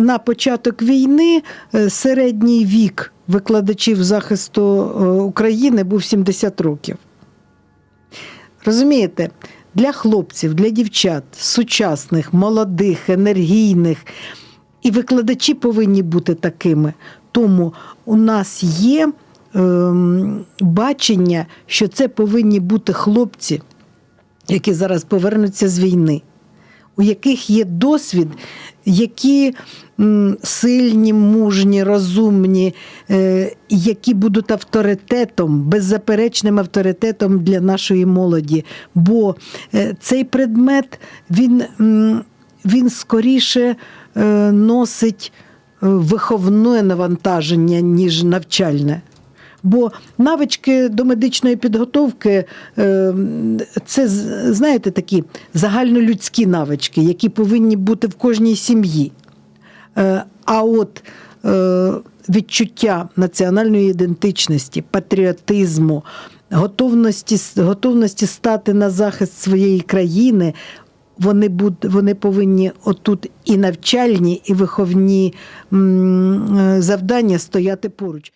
На початок війни е, середній вік викладачів захисту е, України був 70 років. Розумієте, для хлопців, для дівчат, сучасних, молодих, енергійних, і викладачі повинні бути такими. Тому у нас є ем, бачення, що це повинні бути хлопці, які зараз повернуться з війни, у яких є досвід, які сильні, мужні, розумні, е, які будуть авторитетом, беззаперечним авторитетом для нашої молоді. Бо е, цей предмет він, він скоріше е, носить виховне навантаження, ніж навчальне. Бо навички до медичної підготовки е, це, знаєте, такі загальнолюдські навички, які повинні бути в кожній сім'ї. Е, А от е, відчуття національної ідентичності, патріотизму, готовності, готовності стати на захист своєї країни, вони, буд, вони повинні отут і навчальні, і виховні завдання стояти поруч.